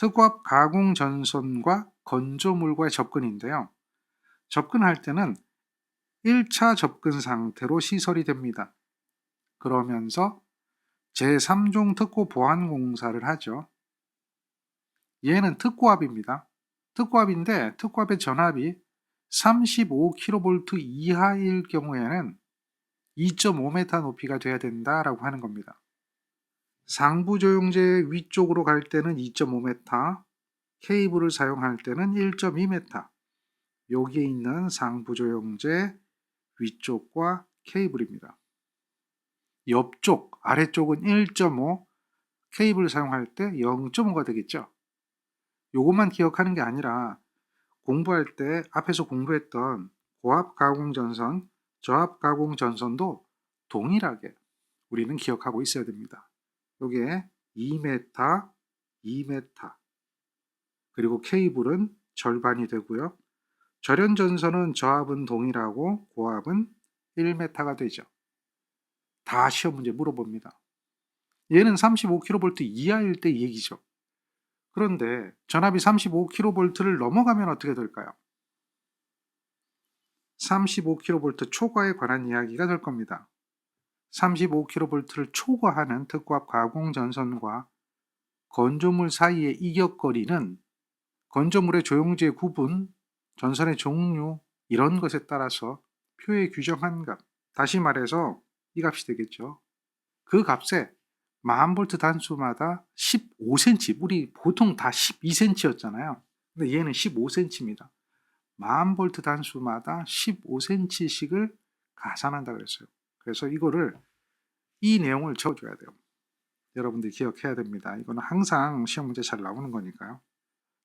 특고압 가공 전선과 건조물과의 접근인데요. 접근할 때는 1차 접근 상태로 시설이 됩니다. 그러면서 제3종 특고 보안 공사를 하죠. 얘는 특고압입니다. 특고압인데 특고압의 전압이 35kV 이하일 경우에는 2.5m 높이가 돼야 된다라고 하는 겁니다. 상부 조영제 위쪽으로 갈 때는 2.5m, 케이블을 사용할 때는 1.2m. 여기에 있는 상부 조영제 위쪽과 케이블입니다. 옆쪽, 아래쪽은 1.5, 케이블을 사용할 때 0.5가 되겠죠. 요것만 기억하는 게 아니라 공부할 때 앞에서 공부했던 고압 가공 전선, 저압 가공 전선도 동일하게 우리는 기억하고 있어야 됩니다. 요게 2m, 2m. 그리고 케이블은 절반이 되고요. 절연 전선은 저압은 동일하고 고압은 1m가 되죠. 다 시험 문제 물어봅니다. 얘는 35kV 이하일 때 얘기죠. 그런데 전압이 35kV를 넘어가면 어떻게 될까요? 35kV 초과에 관한 이야기가 될 겁니다. 35kV를 초과하는 특고압 가공 전선과 건조물 사이의 이격거리는 건조물의 조용제 구분, 전선의 종류 이런 것에 따라서 표에 규정한 값, 다시 말해서 이 값이 되겠죠. 그 값에 만 볼트 단수마다 15cm, 우리 보통 다 12cm였잖아요. 근데 얘는 15cm입니다. 만 볼트 단수마다 15cm씩을 가산한다 그랬어요. 그래서 이거를 이 내용을 적어줘야 돼요. 여러분들이 기억해야 됩니다. 이거는 항상 시험 문제 잘 나오는 거니까요.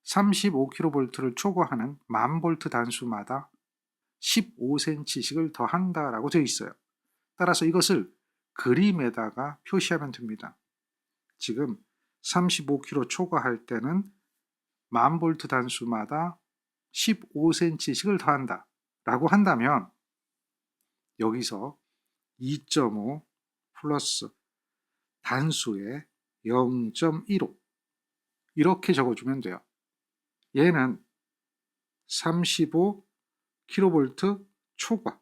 35kV를 초과하는 만 볼트 단수마다 15cm씩을 더한다라고 되어 있어요. 따라서 이것을 그림에다가 표시하면 됩니다. 지금 35km 초과할 때는 만 볼트 단수마다 15cm씩을 더한다 라고 한다면 여기서 2.5 플러스 단수의 0.15 이렇게 적어주면 돼요. 얘는 35kV 초과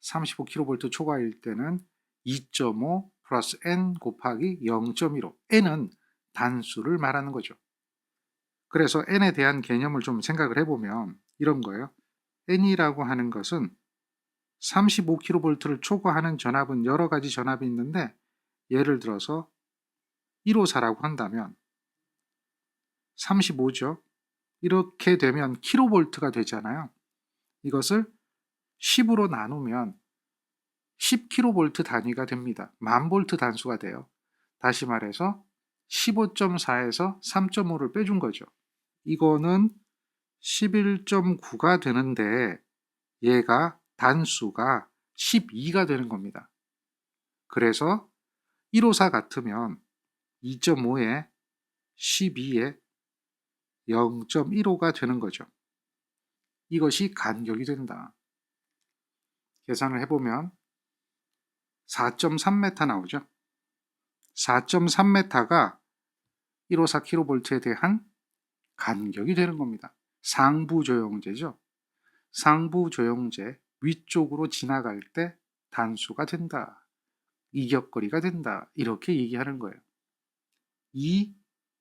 35kV 초과일 때는 2.5 플러스 n 곱하기 0.15 n은 단수를 말하는 거죠. 그래서 n에 대한 개념을 좀 생각을 해보면 이런 거예요. n이라고 하는 것은 35kV를 초과하는 전압은 여러 가지 전압이 있는데 예를 들어서 154라고 한다면 35죠. 이렇게 되면 킬로볼트가 되잖아요. 이것을 10으로 나누면 10kV 단위가 됩니다. 만 볼트 단수가 돼요. 다시 말해서 15.4에서 3.5를 빼준 거죠. 이거는 11.9가 되는데 얘가 단수가 12가 되는 겁니다. 그래서 154 같으면 2.5에 12에 0.15가 되는 거죠. 이것이 간격이 된다. 계산을 해보면 4.3m 나오죠. 4.3m가 154kV에 대한 간격이 되는 겁니다. 상부 조영제죠. 상부 조영제 위쪽으로 지나갈 때 단수가 된다. 이격거리가 된다. 이렇게 얘기하는 거예요. 2,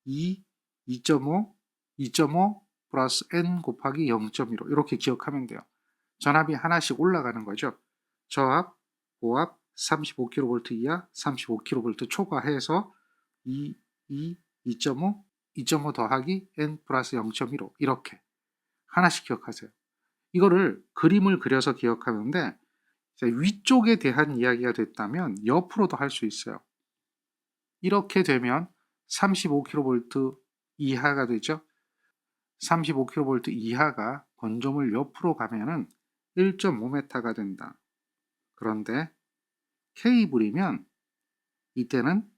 2, 2.5, 2.5 플러스 n 곱하기 0.15 이렇게 기억하면 돼요. 전압이 하나씩 올라가는 거죠. 저압, 고압, 35kV 이하, 35kV 초과해서 2, 2, 2.5, 2.5 더하기 n 플러스 0.15 이렇게 하나씩 기억하세요. 이거를 그림을 그려서 기억하는데 위쪽에 대한 이야기가 됐다면 옆으로도 할 수 있어요. 이렇게 되면 35kV 이하가 되죠. 35kV 이하가 건조물 옆으로 가면은 1.5m가 된다. 그런데 케이블이면 이때는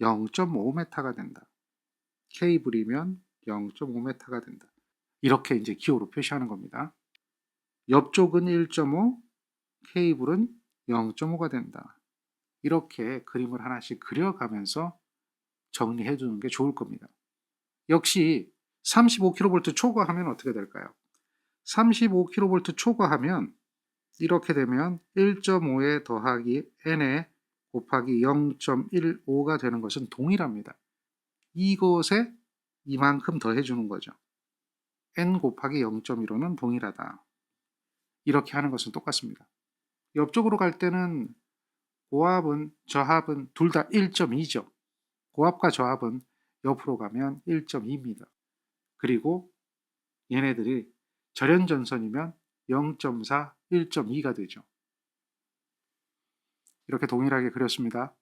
0.5m가 된다. 케이블이면 0.5m가 된다. 이렇게 이제 기호로 표시하는 겁니다. 옆쪽은 1.5, 케이블은 0.5가 된다. 이렇게 그림을 하나씩 그려가면서 정리해 두는 게 좋을 겁니다. 역시 35kV 초과하면 어떻게 될까요? 35kV 초과하면 이렇게 되면 1.5에 더하기 n에 곱하기 0.15가 되는 것은 동일합니다. 이것에 이만큼 더해주는 거죠. n 곱하기 0.15는 동일하다. 이렇게 하는 것은 똑같습니다. 옆쪽으로 갈 때는 고합은 저합은 둘 다 1.2죠. 고합과 저합은 옆으로 가면 1.2입니다. 그리고 얘네들이 절연전선이면 0.4, 1.2가 되죠. 이렇게 동일하게 그렸습니다.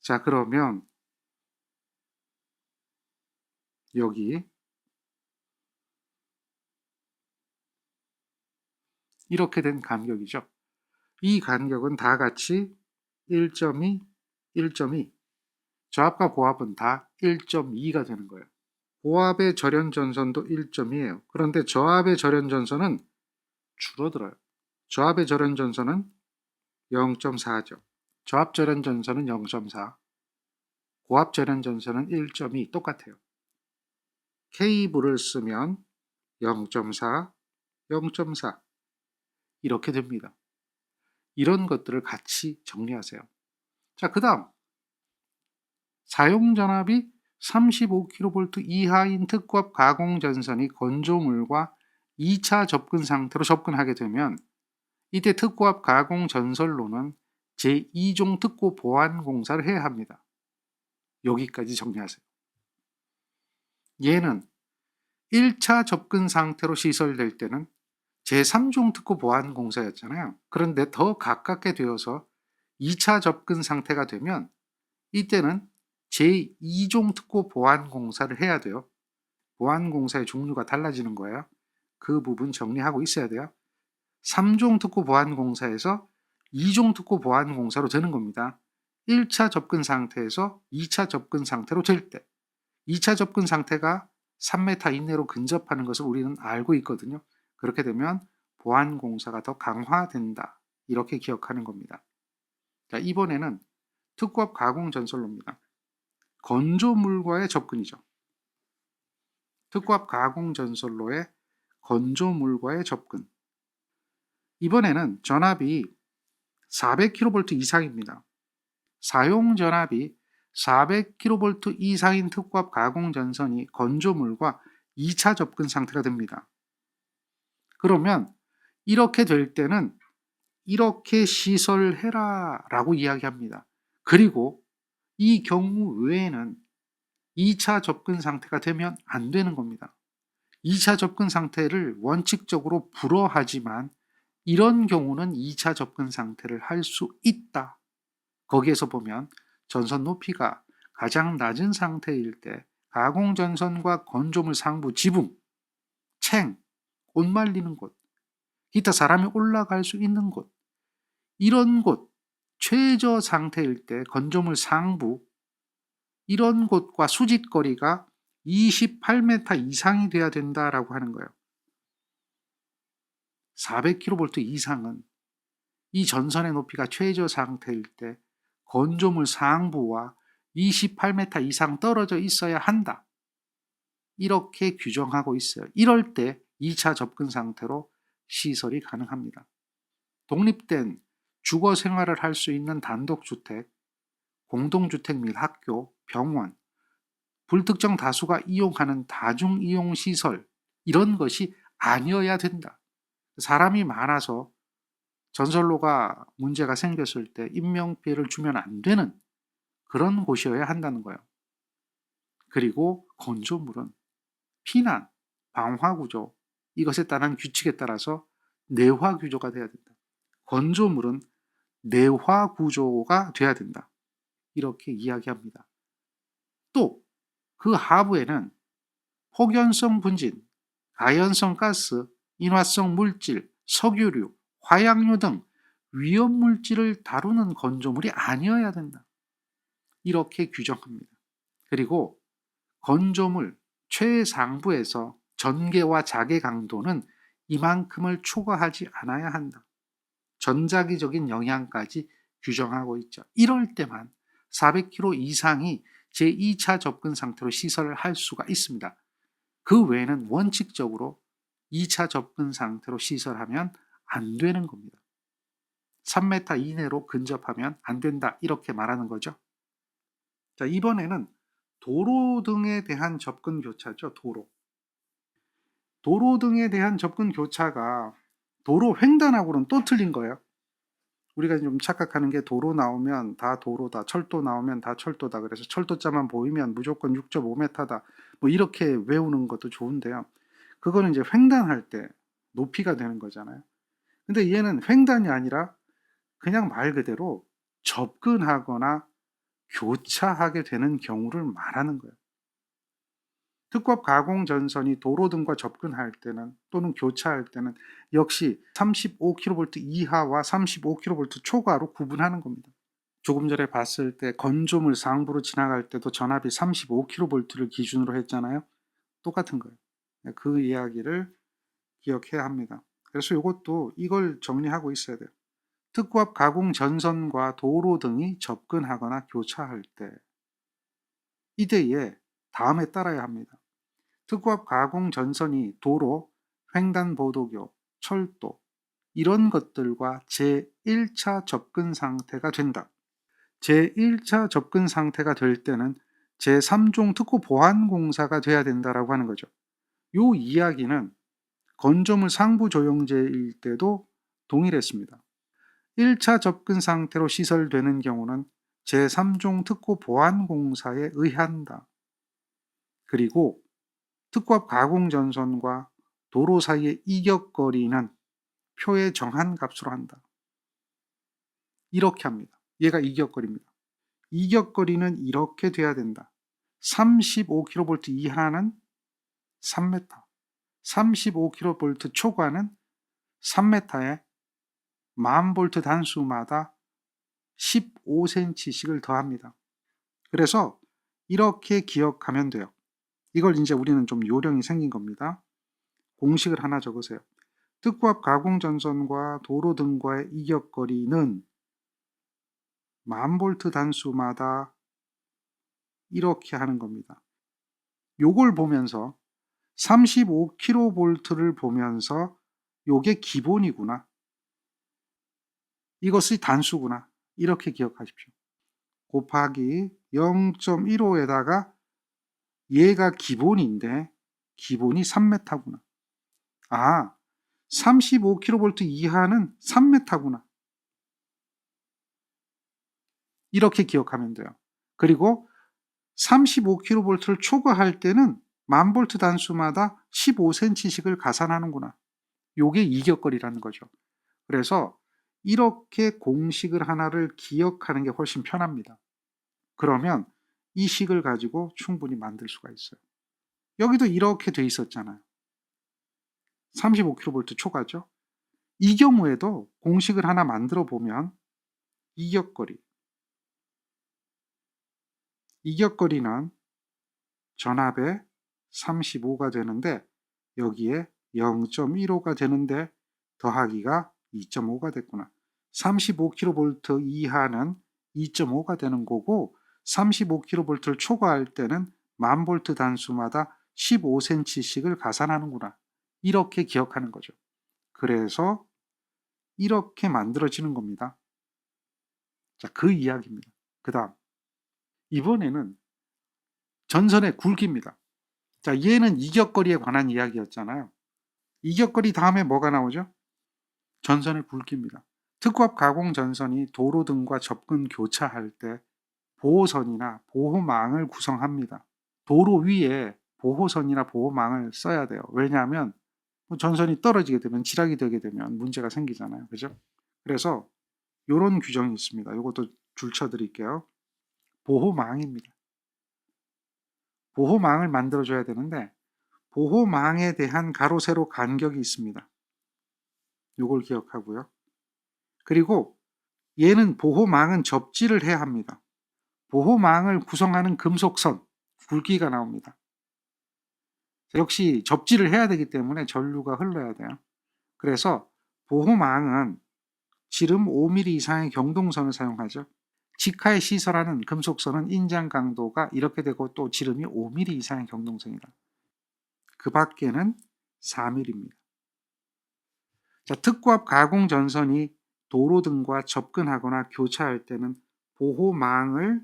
자, 그러면 여기 이렇게 된 간격이죠. 이 간격은 다 같이 1.2, 1.2. 저합과 고합은 다 1.2가 되는 거예요. 고합의 절연 전선도 1.2예요. 그런데 저합의 절연 전선은 줄어들어요. 저합의 절연 전선은 0.4죠. 저합 절연 전선은 0.4. 고합 절연 전선은 1.2 똑같아요. 케이블을 쓰면 0.4, 0.4 이렇게 됩니다. 이런 것들을 같이 정리하세요. 자, 그 다음 사용전압이 35kV 이하인 특급 가공전선이 건조물과 2차 접근 상태로 접근하게 되면 이때 특고압 가공 전설로는 제2종 특고 보안 공사를 해야 합니다. 여기까지 정리하세요. 얘는 1차 접근 상태로 시설될 때는 제3종 특고 보안 공사였잖아요. 그런데 더 가깝게 되어서 2차 접근 상태가 되면 이때는 제2종 특고 보안 공사를 해야 돼요. 보안 공사의 종류가 달라지는 거예요. 그 부분 정리하고 있어야 돼요. 3종 특구 보안 공사에서 2종 특구 보안 공사로 되는 겁니다. 1차 접근 상태에서 2차 접근 상태로 될 때, 2차 접근 상태가 3m 이내로 근접하는 것을 우리는 알고 있거든요. 그렇게 되면 보안공사가 더 강화된다. 이렇게 기억하는 겁니다. 자, 이번에는 특급 가공 전설로입니다. 건조물과의 접근이죠. 특급 가공 전설로의 건조물과의 접근. 이번에는 전압이 400kV 이상입니다. 사용 전압이 400kV 이상인 특급 가공 전선이 건조물과 2차 접근 상태가 됩니다. 그러면 이렇게 될 때는 이렇게 시설해라 라고 이야기합니다. 그리고 이 경우 외에는 2차 접근 상태가 되면 안 되는 겁니다. 2차 접근 상태를 원칙적으로 불허하지만 이런 경우는 2차 접근 상태를 할 수 있다. 거기에서 보면 전선 높이가 가장 낮은 상태일 때 가공전선과 건조물 상부 지붕, 챙, 옷 말리는 곳, 기타 사람이 올라갈 수 있는 곳, 이런 곳, 최저 상태일 때 건조물 상부, 이런 곳과 수직거리가 28m 이상이 돼야 된다라고 하는 거예요. 400kV 이상은 이 전선의 높이가 최저 상태일 때 건조물 상부와 28m 이상 떨어져 있어야 한다. 이렇게 규정하고 있어요. 이럴 때 2차 접근 상태로 시설이 가능합니다. 독립된 주거 생활을 할 수 있는 단독주택, 공동주택 및 학교, 병원, 불특정 다수가 이용하는 다중이용시설, 이런 것이 아니어야 된다. 사람이 많아서 전설로가 문제가 생겼을 때 인명피해를 주면 안 되는 그런 곳이어야 한다는 거예요. 그리고 건조물은 피난, 방화구조, 이것에 따른 규칙에 따라서 내화 구조가 돼야 된다. 건조물은 내화 구조가 돼야 된다. 이렇게 이야기합니다. 또 그 하부에는 폭연성 분진, 가연성 가스, 인화성 물질, 석유류, 화약류 등 위험 물질을 다루는 건조물이 아니어야 된다. 이렇게 규정합니다. 그리고 건조물 최상부에서 전개와 자개 강도는 이만큼을 초과하지 않아야 한다. 전자기적인 영향까지 규정하고 있죠. 이럴 때만 400kg 이상이 제2차 접근 상태로 시설을 할 수가 있습니다. 그 외에는 원칙적으로 2차 접근 상태로 시설하면 안 되는 겁니다. 3m 이내로 근접하면 안 된다. 이렇게 말하는 거죠. 자, 이번에는 도로 등에 대한 접근 교차죠. 도로. 도로 등에 대한 접근 교차가 도로 횡단하고는 또 틀린 거예요. 우리가 좀 착각하는 게 도로 나오면 다 도로다, 철도 나오면 다 철도다. 그래서 철도자만 보이면 무조건 6.5m다. 뭐 이렇게 외우는 것도 좋은데요. 그거는 이제 횡단할 때 높이가 되는 거잖아요. 근데 얘는 횡단이 아니라 그냥 말 그대로 접근하거나 교차하게 되는 경우를 말하는 거예요. 특급 가공 전선이 도로 등과 접근할 때는 또는 교차할 때는 역시 35kV 이하와 35kV 초과로 구분하는 겁니다. 조금 전에 봤을 때 건조물 상부로 지나갈 때도 전압이 35kV를 기준으로 했잖아요. 똑같은 거예요. 그 이야기를 기억해야 합니다. 그래서 이것도 이걸 정리하고 있어야 돼요. 특구압 가공 전선과 도로 등이 접근하거나 교차할 때 이때에 다음에 따라야 합니다. 특구압 가공 전선이 도로, 횡단보도교, 철도 이런 것들과 제1차 접근 상태가 된다. 제1차 접근 상태가 될 때는 제3종 특구 보안 공사가 돼야 된다라고 하는 거죠. 요 이야기는 건조물 상부 조영제일 때도 동일했습니다. 1차 접근 상태로 시설되는 경우는 제3종 특구 보안 공사에 의한다. 그리고 특급 가공 전선과 도로 사이의 이격거리는 표에 정한 값으로 한다. 이렇게 합니다. 얘가 이격거리입니다. 이격거리는 이렇게 돼야 된다. 35kV 이하는 3m, 35kV 초과는 3m에 10,000V 단수마다 15cm씩을 더합니다. 그래서 이렇게 기억하면 돼요. 이걸 이제 우리는 좀 요령이 생긴 겁니다. 공식을 하나 적으세요. 특구압 가공 전선과 도로 등과의 이격거리는 만 볼트 단수마다 이렇게 하는 겁니다. 요걸 보면서 35kV를 보면서 요게 기본이구나. 이것이 단수구나. 이렇게 기억하십시오. 곱하기 0.15에다가 얘가 기본인데 기본이 3m구나. 아, 35kV 이하는 3m구나. 이렇게 기억하면 돼요. 그리고 35kV를 초과할 때는 만 볼트 단수마다 15cm씩을 가산하는구나. 요게 이격거리라는 거죠. 그래서 이렇게 공식을 하나를 기억하는 게 훨씬 편합니다. 그러면 이 식을 가지고 충분히 만들 수가 있어요. 여기도 이렇게 돼 있었잖아요. 35kV 초과죠. 이 경우에도 공식을 하나 만들어 보면 이격거리 이격거리는 전압에 35가 되는데 여기에 0.15가 되는데 더하기가 2.5가 됐구나. 35kV 이하는 2.5가 되는 거고 35kV를 초과할 때는 만 볼트 단수마다 15cm씩을 가산하는구나. 이렇게 기억하는 거죠. 그래서 이렇게 만들어지는 겁니다. 자, 그 이야기입니다. 그 다음. 이번에는 전선의 굵기입니다. 자, 얘는 이격거리에 관한 이야기였잖아요. 이격거리 다음에 뭐가 나오죠? 전선의 굵기입니다. 특급 가공 전선이 도로 등과 접근 교차할 때 보호선이나 보호망을 구성합니다. 도로 위에 보호선이나 보호망을 써야 돼요. 왜냐하면 뭐 전선이 떨어지게 되면 지락이 되게 되면 문제가 생기잖아요. 그죠? 그래서 이런 규정이 있습니다. 이것도 줄쳐 드릴게요. 보호망입니다. 보호망을 만들어 줘야 되는데 보호망에 대한 가로 세로 간격이 있습니다. 이걸 기억하고요. 그리고 얘는 보호망은 접지를 해야 합니다. 보호망을 구성하는 금속선, 굵기가 나옵니다. 역시 접지를 해야 되기 때문에 전류가 흘러야 돼요. 그래서 보호망은 지름 5mm 이상의 경동선을 사용하죠. 직하에 시설하는 금속선은 인장 강도가 이렇게 되고 또 지름이 5mm 이상의 경동선이다. 그 밖에는 4mm입니다. 자, 특고압 가공 전선이 도로 등과 접근하거나 교차할 때는 보호망을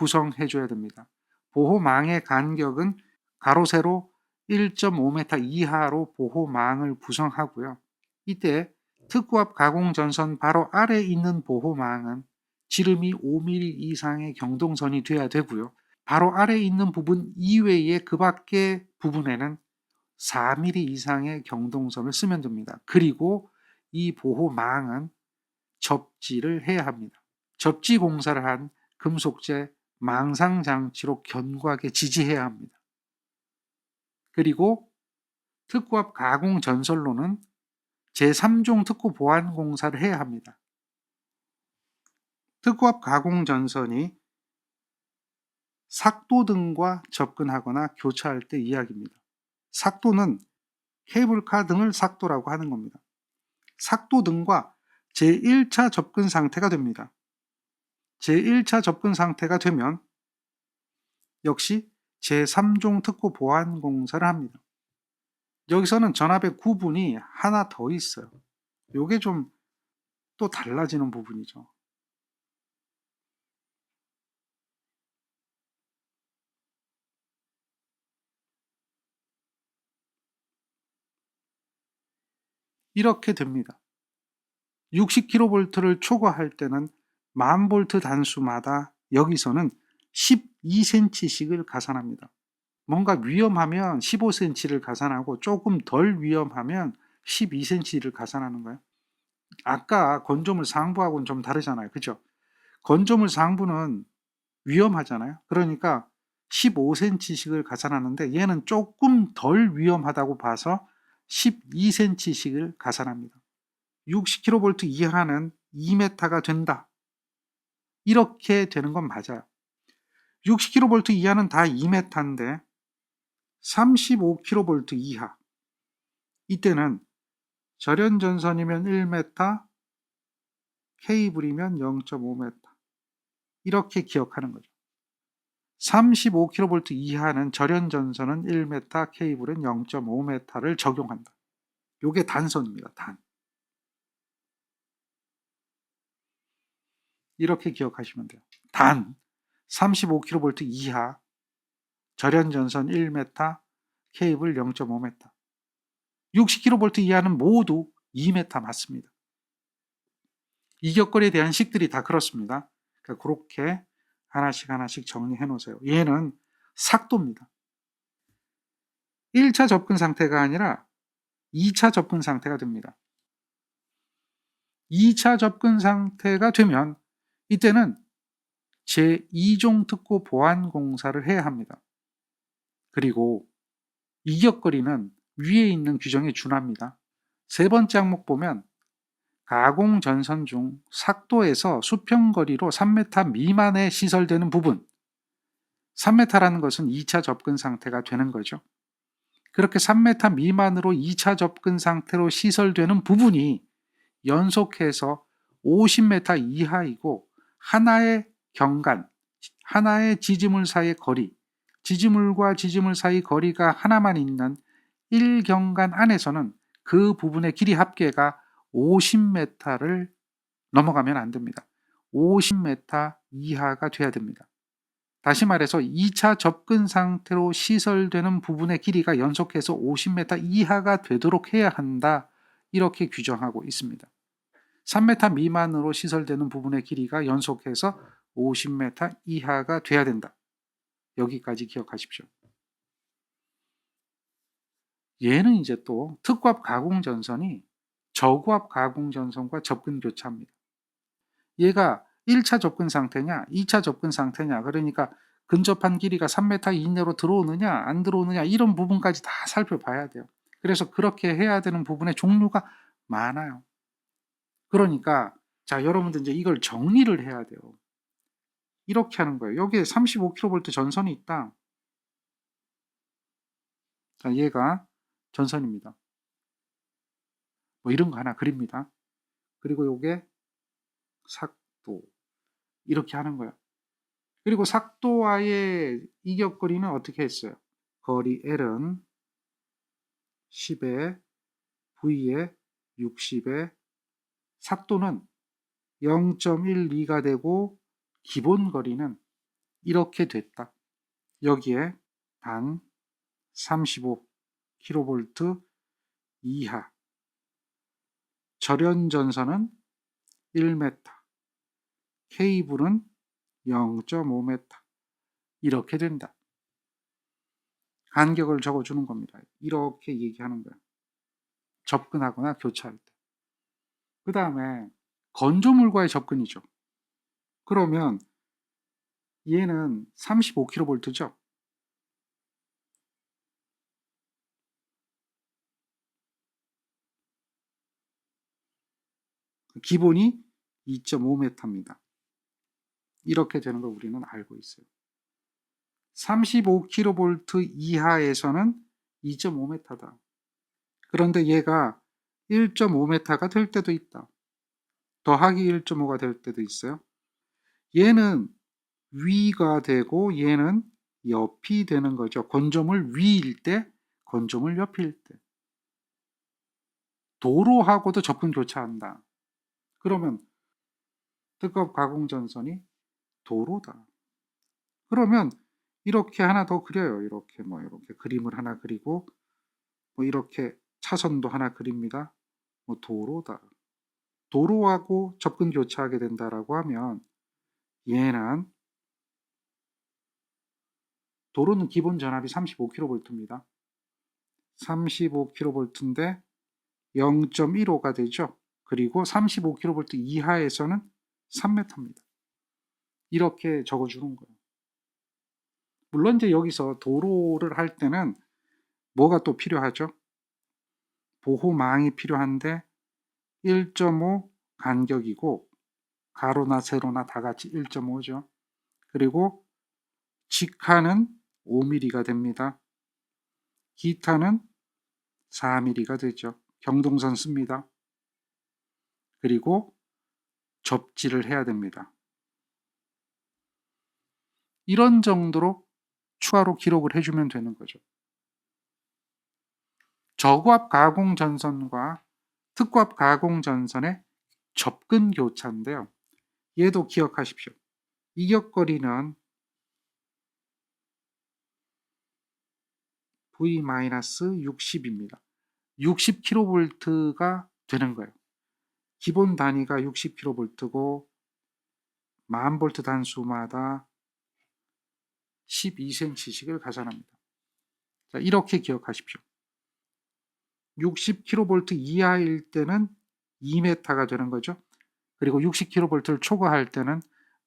구성해 줘야 됩니다. 보호망의 간격은 가로 세로 1.5m 이하로 보호망을 구성하고요. 이때 특고압 가공 전선 바로 아래 있는 보호망은 지름이 5mm 이상의 경동선이 돼야 되고요. 바로 아래 있는 부분 이외의 그 밖의 부분에는 4mm 이상의 경동선을 쓰면 됩니다. 그리고 이 보호망은 접지를 해야 합니다. 접지 공사를 한 금속재 망상 장치로 견고하게 지지해야 합니다. 그리고 특고압 가공 전선로는 제3종 특고 보안 공사를 해야 합니다. 특고압 가공 전선이 삭도 등과 접근하거나 교차할 때 이야기입니다. 삭도는 케이블카 등을 삭도라고 하는 겁니다. 삭도 등과 제1차 접근 상태가 됩니다. 제1차 접근 상태가 되면 역시 제3종 특고 보안 공사를 합니다. 여기서는 전압의 구분이 하나 더 있어요. 요게 좀 또 달라지는 부분이죠. 이렇게 됩니다. 60kV를 초과할 때는 만 볼트 단수마다 여기서는 12cm씩을 가산합니다. 뭔가 위험하면 15cm를 가산하고 조금 덜 위험하면 12cm를 가산하는 거예요. 아까 건조물 상부하고는 좀 다르잖아요. 그죠? 건조물 상부는 위험하잖아요. 그러니까 15cm씩을 가산하는데 얘는 조금 덜 위험하다고 봐서 12cm씩을 가산합니다. 60kV 이하는 2m가 된다. 이렇게 되는 건 맞아요. 60kV 이하는 다 2m인데 35kV 이하 이때는 절연전선이면 1m, 케이블이면 0.5m 이렇게 기억하는 거죠. 35kV 이하는 절연전선은 1m, 케이블은 0.5m를 적용한다. 요게 단선입니다. 단. 이렇게 기억하시면 돼요. 단 35kV 이하 절연전선 1m, 케이블 0.5m 60kV 이하는 모두 2m 맞습니다. 이격거리에 대한 식들이 다 그렇습니다. 그러니까 그렇게 하나씩 하나씩 정리해 놓으세요. 얘는 삭도입니다. 1차 접근 상태가 아니라 2차 접근 상태가 됩니다. 2차 접근 상태가 되면 이때는 제2종 특고 보안 공사를 해야 합니다. 그리고 이격거리는 위에 있는 규정에 준합니다. 세 번째 항목 보면 가공 전선 중 삭도에서 수평거리로 3m 미만에 시설되는 부분 3m라는 것은 2차 접근 상태가 되는 거죠. 그렇게 3m 미만으로 2차 접근 상태로 시설되는 부분이 연속해서 50m 이하이고 하나의 경간, 하나의 지지물 사이의 거리, 지지물과 지지물 사이 거리가 하나만 있는 1경간 안에서는 그 부분의 길이 합계가 50m를 넘어가면 안 됩니다. 50m 이하가 돼야 됩니다. 다시 말해서 2차 접근 상태로 시설되는 부분의 길이가 연속해서 50m 이하가 되도록 해야 한다. 이렇게 규정하고 있습니다. 3m 미만으로 시설되는 부분의 길이가 연속해서 50m 이하가 돼야 된다. 여기까지 기억하십시오. 얘는 이제 또 특고압 가공 전선이 저고압 가공 전선과 접근 교차입니다. 얘가 1차 접근 상태냐, 2차 접근 상태냐, 그러니까 근접한 길이가 3m 이내로 들어오느냐, 안 들어오느냐, 이런 부분까지 다 살펴봐야 돼요. 그래서 그렇게 해야 되는 부분의 종류가 많아요. 그러니까, 자, 여러분들 이제 이걸 정리를 해야 돼요. 이렇게 하는 거예요. 여기에 35kV 전선이 있다. 자, 얘가 전선입니다. 뭐 이런 거 하나 그립니다. 그리고 요게 삭도. 이렇게 하는 거예요. 그리고 삭도와의 이격거리는 어떻게 했어요? 거리 L은 10에 V에 60에 삭도는 0.12가 되고 기본 거리는 이렇게 됐다. 여기에 단 35kV 이하 절연 전선은 1m 케이블은 0.5m 이렇게 된다. 간격을 적어주는 겁니다. 이렇게 얘기하는 거예요. 접근하거나 교차할 때. 그 다음에 건조물과의 접근이죠. 그러면 얘는 35kV죠. 기본이 2.5m입니다. 이렇게 되는 걸 우리는 알고 있어요. 35kV 이하에서는 2.5m다. 그런데 얘가 1.5m가 될 때도 있다. 더하기 1.5가 될 때도 있어요. 얘는 위가 되고 얘는 옆이 되는 거죠. 건조물 위일 때, 건조물 옆일 때. 도로하고도 접근 교차한다. 그러면 특급 가공 전선이 도로다. 그러면 이렇게 하나 더 그려요. 이렇게 뭐 이렇게 그림을 하나 그리고 뭐 이렇게 차선도 하나 그립니다. 뭐 도로다. 도로하고 접근 교차하게 된다라고 하면 얘는 도로는 기본 전압이 35kV입니다. 35kV인데 0.15가 되죠. 그리고 35kV 이하에서는 3m입니다. 이렇게 적어주는 거예요. 물론 이제 여기서 도로를 할 때는 뭐가 또 필요하죠? 보호망이 필요한데 1.5 간격이고 가로나 세로나 다 같이 1.5죠. 그리고 직하는 5mm가 됩니다. 기타는 4mm가 되죠. 경동선 씁니다. 그리고 접지를 해야 됩니다. 이런 정도로 추가로 기록을 해주면 되는 거죠. 저고압 가공 전선과 특고압 가공 전선의 접근 교차인데요. 얘도 기억하십시오. 이격거리는 V-60입니다. 60kV가 되는 거예요. 기본 단위가 60kV고 1000V 단수마다 12cm씩을 가산합니다. 자, 이렇게 기억하십시오. 60kV 이하일 때는 2m가 되는 거죠. 그리고 60kV를 초과할 때는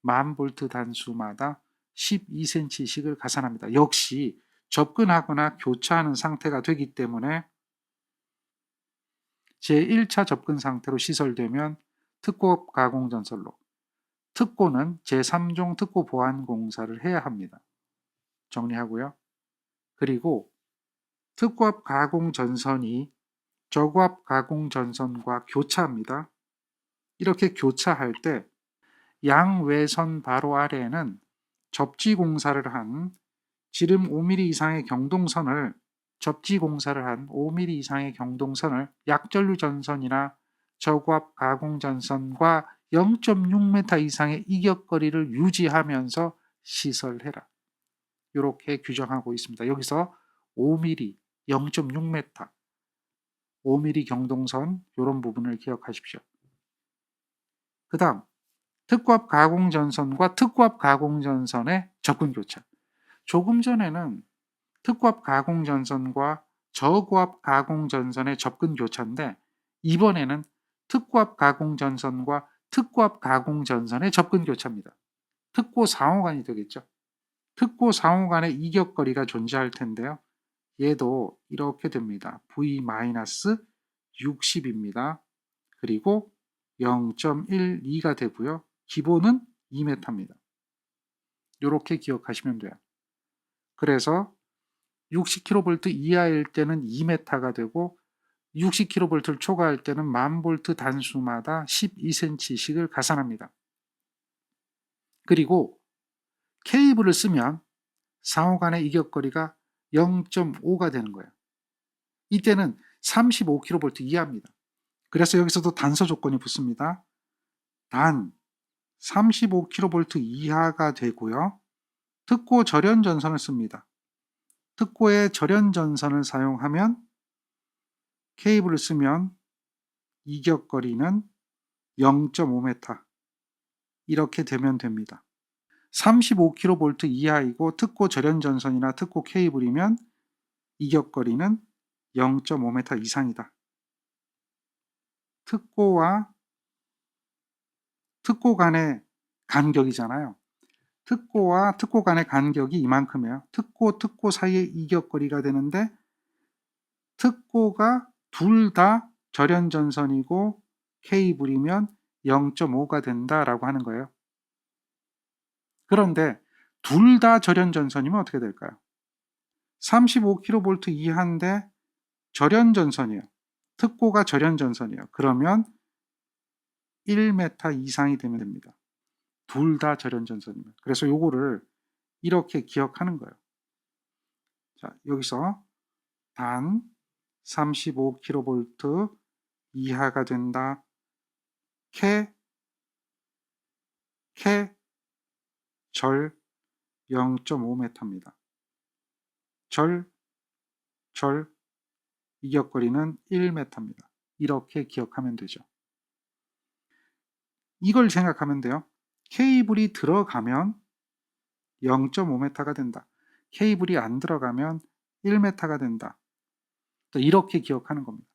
1000V 단수마다 12cm씩을 가산합니다. 역시 접근하거나 교차하는 상태가 되기 때문에 제1차 접근 상태로 시설되면 특고 가공전설로 특고는 제3종 특고 보안 공사를 해야 합니다. 정리하고요. 그리고 특고압 가공 전선이 저고압 가공 전선과 교차합니다. 이렇게 교차할 때 양외선 바로 아래에는 접지 공사를 한 지름 5mm 이상의 경동선을 접지 공사를 한 5mm 이상의 경동선을 약전류 전선이나 저고압 가공 전선과 0.6m 이상의 이격거리를 유지하면서 시설해라. 이렇게 규정하고 있습니다. 여기서 5mm, 0.6m, 5mm 경동선 이런 부분을 기억하십시오. 그 다음 특고압 가공전선과 특고압 가공전선의 접근교차. 조금 전에는 특고압 가공전선과 저고압 가공전선의 접근교차인데 이번에는 특고압 가공전선과 특고압 가공전선의 접근교차입니다. 특고 상호간이 되겠죠. 특고 상호간의 이격거리가 존재할 텐데요. 얘도 이렇게 됩니다. V-60입니다. 그리고 0.12가 되고요. 기본은 2m입니다. 이렇게 기억하시면 돼요. 그래서 60kV 이하일 때는 2m가 되고 60kV를 초과할 때는 1000V 단수마다 12cm씩을 가산합니다. 그리고 케이블을 쓰면 상호 간의 이격거리가 0.5가 되는 거예요. 이때는 35kV 이하입니다. 그래서 여기서도 단서 조건이 붙습니다. 단 35kV 이하가 되고요. 특고 절연 전선을 씁니다. 특고의 절연 전선을 사용하면 케이블을 쓰면 이격거리는 0.5m 이렇게 되면 됩니다. 35kV 이하이고 특고 절연 전선이나 특고 케이블이면 이격거리는 0.5m 이상이다. 특고와 특고 간의 간격이잖아요. 특고와 특고 간의 간격이 이만큼이에요. 특고, 특고 사이의 이격거리가 되는데 특고가 둘 다 절연전선이고 케이블이면 0.5가 된다라고 하는 거예요. 그런데 둘 다 절연 전선이면 어떻게 될까요? 35kV 이하인데 절연 전선이에요. 특고가 절연 전선이에요. 그러면 1m 이상이 되면 됩니다. 둘 다 절연 전선이면. 그래서 요거를 이렇게 기억하는 거예요. 자, 여기서 단 35kV 이하가 된다. 캐, 캐, 절 0.5m입니다. 절, 절, 이격거리는 1m입니다. 이렇게 기억하면 되죠. 이걸 생각하면 돼요. 케이블이 들어가면 0.5m가 된다. 케이블이 안 들어가면 1m가 된다. 이렇게 기억하는 겁니다.